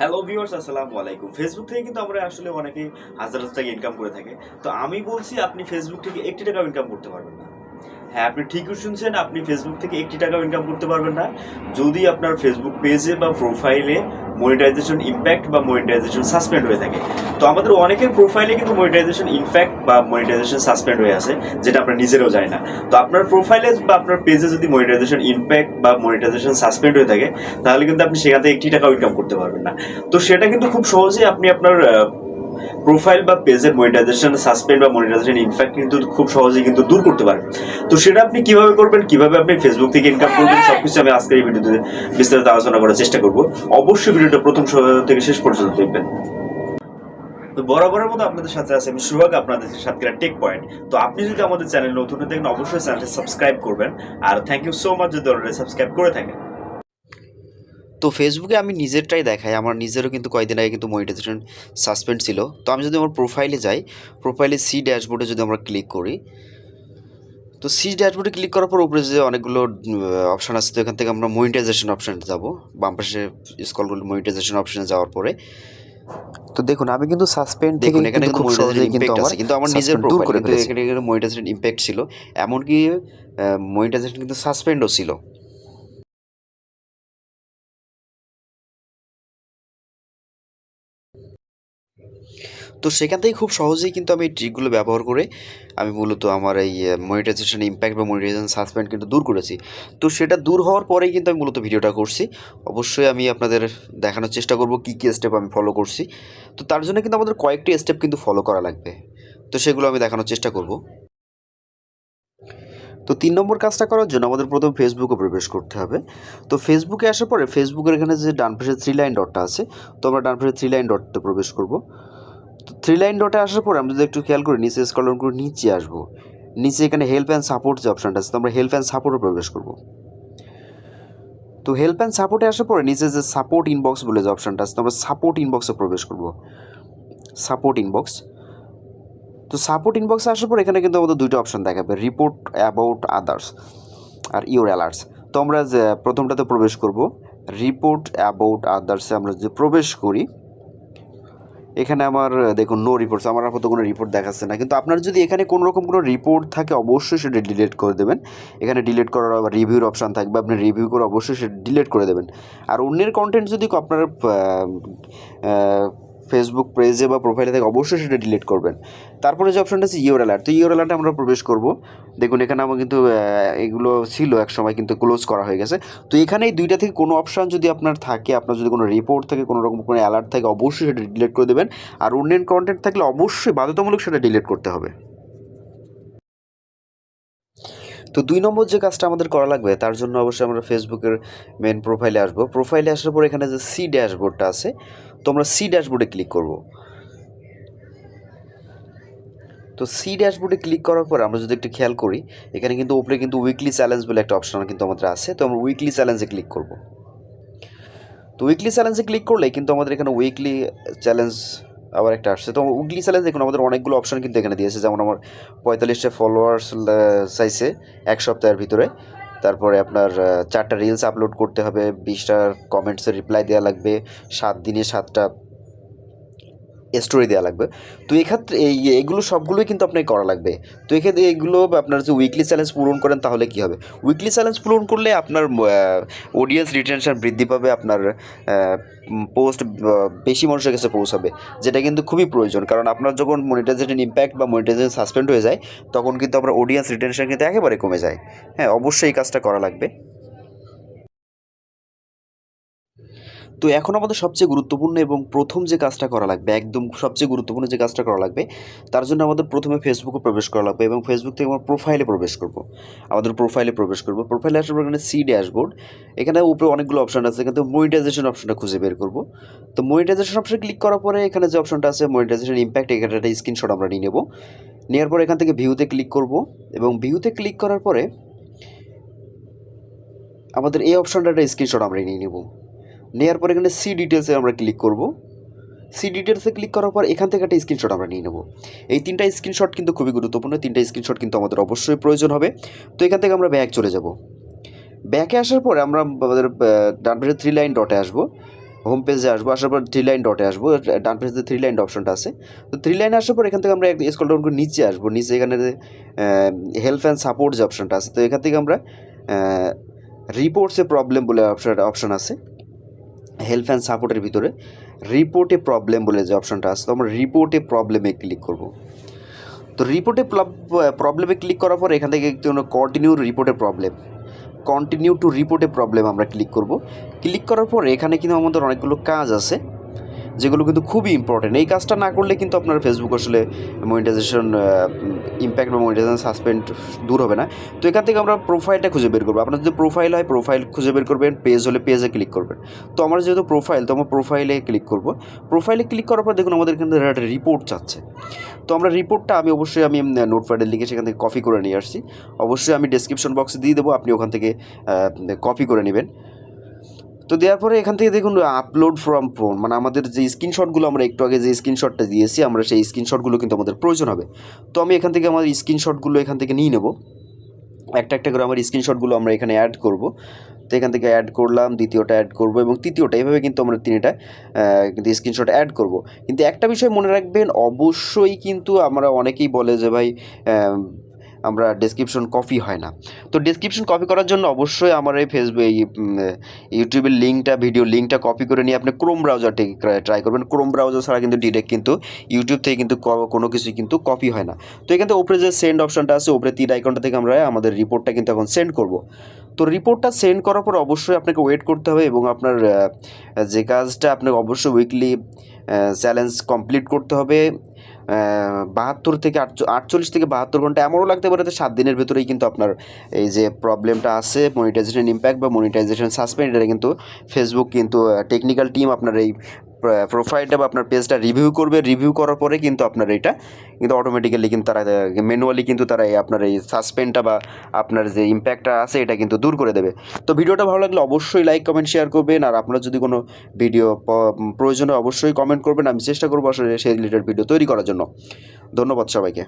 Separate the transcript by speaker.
Speaker 1: Hello viewers আসসালামু আলাইকুম। Facebook থেকে কিন্তু আমরা আসলে অনেকে হাজার হাজার টাকা ইনকাম করে থাকে। তো আমি বলছি, আপনি ফেসবুক থেকে একটি টাকাও ইনকাম করতে পারবেন না। হ্যাঁ আপনি ঠিকই শুনছেন, আপনি ফেসবুক থেকে একটি টাকাও ইনকাম করতে পারবেন না। যদি আপনার ফেসবুক পেজে বা প্রোফাইলে মনিটাইজেশন ইম্প্যাক্ট বা মনিটাইজেশন সাসপেন্ড হয়ে থাকে। তো আমাদের অনেকের প্রোফাইলে কিন্তু মনিটাইজেশন ইনফ্যাক্ট বা মনিটাইজেশন সাসপেন্ড হয়ে আছে, যেটা আপনার নিজেরাও জানি না। তো আপনার প্রোফাইলে বা আপনার পেজে যদি মনিটাইজেশন ইম্প্যাক্ট বা মনিটাইজেশন সাসপেন্ড হয়ে থাকে, তাহলে কিন্তু আপনি সেখান থেকে একটি টাকাও ইনকাম করতে পারবেন না। তো সেটা কিন্তু খুব সহজেই আপনি আপনার প্রোফাইল বা পেজের মনিটাইজেশন সাসপেন্ড বা মনিটাইজেশন ইনফ্যাক্ট কিন্তু খুব সহজেই কিন্তু দূর করতে পারেন তো সেটা আপনি কীভাবে করবেন, কীভাবে আপনি ফেসবুক থেকে ইনকাম করবেন, সবকিছু আমি আজকের এই ভিডিওতে বিস্তারিত আলোচনা করার চেষ্টা করব। অবশ্যই ভিডিওটা প্রথম থেকে শেষ পর্যন্ত দেখবেন। তো বরাবরের মতো আপনাদের সাথে আছে আমি সুহাগ আপনাদের সাথে টেক পয়েন্ট তো আপনি যদি আমাদের চ্যানেল নতুন হয়ে থাকেন, অবশ্যই চ্যানেলটা সাবস্ক্রাইব করবেন। আর থ্যাংক ইউ সো মাচ যদি অলরেডি সাবস্ক্রাইব করে থাকেন।
Speaker 2: তো ফেসবুকে আমি নিজেরটাই দেখাই। আমার নিজেরও কিন্তু কয়েকদিন আগে কিন্তু মনিটাইজেশন সাসপেন্ড ছিল। তো আমি যদি আমার প্রোফাইলে যাই প্রোফাইলে সি ড্যাশবোর্ডে যদি আমরা ক্লিক করি তো সি ড্যাশবোর্ডে ক্লিক করার পর উপরে যে অনেকগুলো অপশান আছে তো এখান থেকে আমরা মনিটাইজেশন অপশানে যাব। বাম পাশে স্কল করলে মনিটাইজেশন অপশানে যাওয়ার পরে তো দেখুন আমি কিন্তু সাসপেন্ড দেখুন এখানে
Speaker 3: খুব সহজেই কিন্তু আমার
Speaker 2: কিন্তু আমার নিজের
Speaker 3: দূর
Speaker 2: প্রোফাইল
Speaker 3: করে
Speaker 2: এখানে মনিটাইজেশন ইম্প্যাক্ট ছিল। এমনকি মনিটাইজেশন কিন্তু সাসপেন্ডও ছিল। তো সেখান থেকে খুব সহজেই কিন্তু আমি এই ট্রিকগুলো ব্যবহার করে আমি মূলত আমার এই মনিটাইজেশন ইম্প্যাক্ট বা মনিটাইজেশন সাসপেন্ড কিন্তু দূর করেছি। তো সেটা দূর হওয়ার পরেই কিন্তু আমি মূলত ভিডিওটা করছি। অবশ্যই আমি আপনাদের দেখানোর চেষ্টা করব কী কী স্টেপ আমি ফলো করছি। তো তার জন্য কিন্তু আমাদের কয়েকটি স্টেপ কিন্তু ফলো করা লাগবে। তো সেগুলো আমি দেখানোর চেষ্টা করব। তো তিন নম্বর কাজটা করার জন্য আমাদের প্রথম ফেসবুকে প্রবেশ করতে হবে। তো ফেসবুকে আসার পরে ফেসবুকের এখানে যে ডান থ্রি লাইন ডটটা আছে, তো আমরা ডান থ্রি লাইন ডটতে প্রবেশ করব। তো থ্রি লাইন ডটে আসার পরে আমরা যদি একটু খেয়াল করি, নিচে স্কলন করে নিচে আসব। নিচে এখানে হেল্প অ্যান্ড সাপোর্ট যে অপশানটা আছে, তো আমরা হেল্প অ্যান্ড সাপোর্টে প্রবেশ করব। তো হেল্প অ্যান্ড সাপোর্টে আসার পরে নিচে যে সাপোর্ট ইনবক্স বলে যে অপশানটা আছে, তো আমরা সাপোর্ট ইনবক্সে প্রবেশ করব। সাপোর্ট ইনবক্স তো সাপোর্ট ইনবক্সে আসার পর এখানে কিন্তু আমাদের দুইটা অপশান দেখাবে রিপোর্ট অ্যাবাউট আদার্স আর ইউর অ্যালার্টস তো আমরা যে প্রথমটাতে প্রবেশ করব রিপোর্ট অ্যাবাউট আদার্সে আমরা যে প্রবেশ করি এখানে আমার, দেখুন নো রিপোর্টস আমার আপাতত কোনো রিপোর্ট দেখাচ্ছে না। কিন্তু আপনার যদি এখানে কোনো রকম কোনো রিপোর্ট থাকে, অবশ্যই সেটা ডিলিট করে দেবেন। এখানে ডিলিট করার আবার রিভিউর অপশান থাকবে, আপনি রিভিউ করে অবশ্যই সেটা ডিলিট করে দেবেন। আর অন্যের কন্টেন্ট যদি আপনার ফেসবুক পেজে বা প্রোফাইলে থাকে অবশ্যই সেটা ডিলিট করবেন। তারপরে যে অপশানটা আছে ইওর অ্যালার্ট তো ইওর অ্যালার্টে আমরা প্রবেশ করব। দেখুন, এখানে আমার কিন্তু এগুলো ছিল এক সময় কিন্তু ক্লোজ করা হয়ে গেছে। তো এখানে এই দুইটা থেকে কোনো অপশান যদি আপনার থাকে, আপনার যদি কোনো রিপোর্ট থাকে, কোনো রকম কোনো অ্যালার্ট থাকে, অবশ্যই সেটা ডিলিট করে দেবেন। আর অন্যান্য কন্টেন্ট থাকলে অবশ্যই বাধ্যতামূলক সেটা ডিলিট করতে হবে। তো দুই নম্বর যে কাজটা আমাদের করা লাগবে, তার জন্য অবশ্যই আমরা ফেসবুকের মেন প্রোফাইলে আসব। প্রোফাইলে আসার পর এখানে যে সি ড্যাশবোর্ডটা আছে, তো আমরা সি ড্যাশবোর্ডে ক্লিক করব। তো সি ড্যাশবোর্ডে ক্লিক করার পর আমরা যদি একটু খেয়াল করি, এখানে কিন্তু উপরে কিন্তু উইকলি চ্যালেঞ্জ বলে একটা অপশন কিন্তু আমাদের আছে, তো আমরা উইকলি চ্যালেঞ্জে ক্লিক করব। তো উইকলি চ্যালেঞ্জে ক্লিক করলে কিন্তু আমাদের এখানে উইকলি চ্যালেঞ্জ আবার একটা আসছে। তো উইকলি চ্যালেঞ্জ দেখুন আমাদের অনেকগুলো অপশন কিন্তু এখানে দিয়েছে। যেমন আমার পঁয়তাল্লিশটা ফলোয়ার্স চাইছে এক সপ্তাহের ভিতরে। তারপরে আপনার চারটা রিলস আপলোড করতে হবে, বিশটা কমেন্টসের রিপ্লাই দেওয়া লাগবে, সাত দিনে সাতটা স্টোরি দেওয়া লাগবে। তো এক্ষেত্রে এই এগুলো সবগুলোই কিন্তু আপনাকে করা লাগবে। তো এক্ষেত্রে এগুলো আপনার যে উইকলি চ্যালেঞ্জ পূরণ করেন তাহলে কী হবে? উইকলি চ্যালেঞ্জ পূরণ করলে আপনার অডিয়েন্স রিটেনশন বৃদ্ধি পাবে, আপনার পোস্ট বেশি মানুষের কাছে পৌঁছাবে, যেটা কিন্তু খুবই প্রয়োজন। কারণ আপনার যখন মনিটাইজেশন ইম্প্যাক্ট বা মনিটাইজেশন সাসপেন্ড হয়ে যায়, তখন কিন্তু আপনার অডিয়েন্স রিটেনশন কিন্তু একেবারে কমে যায়। হ্যাঁ অবশ্যই এই কাজটা করা লাগবে। তো এখন আমাদের সবচেয়ে গুরুত্বপূর্ণ এবং প্রথম যে কাজটা করা লাগবে, একদম সবচেয়ে গুরুত্বপূর্ণ যে কাজটা করা লাগবে, তার জন্য আমাদের প্রথমে ফেসবুকে প্রবেশ করা লাগবে এবং ফেসবুক থেকে আমরা প্রোফাইলে প্রবেশ করব। আমাদের প্রোফাইলে প্রবেশ করব। প্রোফাইলে আসার পর এখানে সি ড্যাশবোর্ড এখানে উপরে অনেকগুলো অপশান আছে, এখানে মনিটাইজেশন অপশনটা খুঁজে বের করব। তো মনিটাইজেশন অপশনে ক্লিক করার পরে এখানে যে অপশনটা আছে মনিটাইজেশন ইম্প্যাক্ট এখানে একটা স্ক্রিনশট আমরা নিয়ে নেব। নেওয়ার পর এখান থেকে ভিউতে ক্লিক করব এবং ভিউতে ক্লিক করার পরে আমাদের এই অপশানটা একটা স্ক্রিনশট আমরা নিয়ে নেব। নেওয়ার পর এখানে সি ডিটেলসে আমরা ক্লিক করব। সি ডিটেলসে ক্লিক করার পর এখান থেকে একটা স্ক্রিনশট আমরা নিয়ে নেব। এই তিনটা স্ক্রিনশট কিন্তু খুবই গুরুত্বপূর্ণ, তিনটা স্ক্রিনশট কিন্তু আমাদের অবশ্যই প্রয়োজন হবে। তো এখান থেকে আমরা ব্যাক চলে যাব। ব্যাকে আসার পরে আমরা আমাদের ডান পাশে থ্রি লাইন ডটে আসব। হোম পেজে আসব, আসার পর থ্রি লাইন ডটে আসব ডান পেজে থ্রি লাইন অপশনটা আছে। তো থ্রি লাইনে আসার পর এখান থেকে আমরা স্কল ডাউন করে নিচে আসব। নিচে এখানে হেল্প অ্যান্ড সাপোর্ট যে অপশনটা আছে, তো এখান থেকে আমরা রিপোর্টসে প্রবলেম বলে অপশন অপশন আছে। হেল্প অ্যান্ড সাপোর্টের ভিতরে রিপোর্টে প্রবলেম বলে যে অপশনটা আছে, তো আমরা রিপোর্টে প্রবলেমে ক্লিক করব। তো রিপোর্টে প্রবলেমে ক্লিক করার পর এখান থেকে continue report a problem continue to report a problem আমরা ক্লিক করব। ক্লিক করার পর এখানে কিন্তু আমাদের অনেকগুলো কাজ আছে। যেগুলো কিন্তু খুবই ইম্পর্টেন্ট এই কাজটা না করলে কিন্তু আপনার ফেসবুক আসলে মনিটাইজেশন ইম্প্যাক্ট বা মনিটাইজেশন সাসপেন্ড দূর হবে না। তো এখান থেকে আমরা প্রোফাইলটা খুঁজে বের করব। আপনার যদি প্রোফাইল হয় প্রোফাইল খুঁজে বের করবেন পেজ হলে পেজে ক্লিক করবেন। তো আমার যেহেতু প্রোফাইল তো আমরা প্রোফাইলে ক্লিক করব। প্রোফাইলে ক্লিক করার পর দেখুন, আমাদের এখানে একটা রিপোর্ট চাচ্ছে তো আমরা রিপোর্টটা আমি অবশ্যই আমি নোটপ্যাডের লিখে সেখান থেকে কপি করে নিয়ে আসছি। অবশ্যই আমি ডেসক্রিপশন বক্সে দিয়ে দেবো। আপনি ওখান থেকে কপি করে নেবেন। তো দেওয়ার পরে এখান থেকে দেখুন আপলোড ফ্রম ফোন মানে আমাদের যে স্ক্রিনশটগুলো আমরা একটু আগে যে স্ক্রিনশটটা দিয়েছি, আমরা সেই স্ক্রিনশটগুলো কিন্তু আমাদের প্রয়োজন হবে। তো আমি এখান থেকে আমার স্ক্রিনশটগুলো এখান থেকে নিয়ে নেব। একটা একটা করে আমার স্ক্রিনশটগুলো আমরা এখানে অ্যাড করব। তো এখান থেকে অ্যাড করলাম, দ্বিতীয়টা অ্যাড করব এবং তৃতীয়টা, এভাবে কিন্তু আমরা তিনটা কিন্তু স্ক্রিনশট অ্যাড করব। কিন্তু একটা বিষয় মনে রাখবেন, অবশ্যই কিন্তু আমরা অনেকেই বলে যে ভাই আমরা ডেসক্রিপশন কপি হয় না। তো ডেসক্রিপশন কপি করার জন্য অবশ্যই আমার এই ফেসবুক এই ইউটিউবের লিঙ্কটা ভিডিও লিঙ্কটা কপি করে নিয়ে আপনি ক্রোম ব্রাউজারটি ট্রাই করবেন। ক্রোম ব্রাউজার ছাড়া কিন্তু ডিরেক্ট কিন্তু ইউটিউব থেকে কিন্তু কোনো কিছুই কিন্তু কপি হয় না। তো এখান উপরে যে সেন্ড অপশনটা আছে ওপরে তিন আইকনটা থেকে আমরা আমাদের রিপোর্টটা কিন্তু এখন সেন্ড করব। তো রিপোর্টটা সেন্ড করার পর অবশ্যই আপনাকে ওয়েট করতে হবে এবং আপনার যে কাজটা আপনাকে অবশ্যই উইকলি চ্যালেঞ্জ কমপ্লিট করতে হবে। বাহাত্তর থেকে আটচ- আটচল্লিশ থেকে বাহাত্তর ঘণ্টা এমনও লাগতে পারে সাত দিনের ভেতরেই কিন্তু আপনার এই যে প্রবলেমটা আছে মনিটাইজেশন ইম্প্যাক্ট বা মনিটাইজেশন সাসপেন্ড এটা কিন্তু ফেসবুক কিন্তু টেকনিক্যাল টিম আপনার এই প্রোফাইলটা বা আপনার পেজটা রিভিউ করবে। রিভিউ করার পরে কিন্তু আপনার এটা কিন্তু অটোমেটিক্যালি কিন্তু তারা ম্যানুয়ালি কিন্তু তারা এই আপনার এই সাসপেন্ডটা বা আপনার যে ইম্প্যাক্টটা আছে এটা কিন্তু দূর করে দেবে। তো ভিডিওটা ভালো লাগলে অবশ্যই লাইক কমেন্ট শেয়ার করবেন। আর আপনার যদি কোনো ভিডিও প্রয়োজন হয় অবশ্যই কমেন্ট করবেন। আমি চেষ্টা করব আসলে সেই রিলেটেড ভিডিও তৈরি করার জন্য। ধন্যবাদ সবাইকে।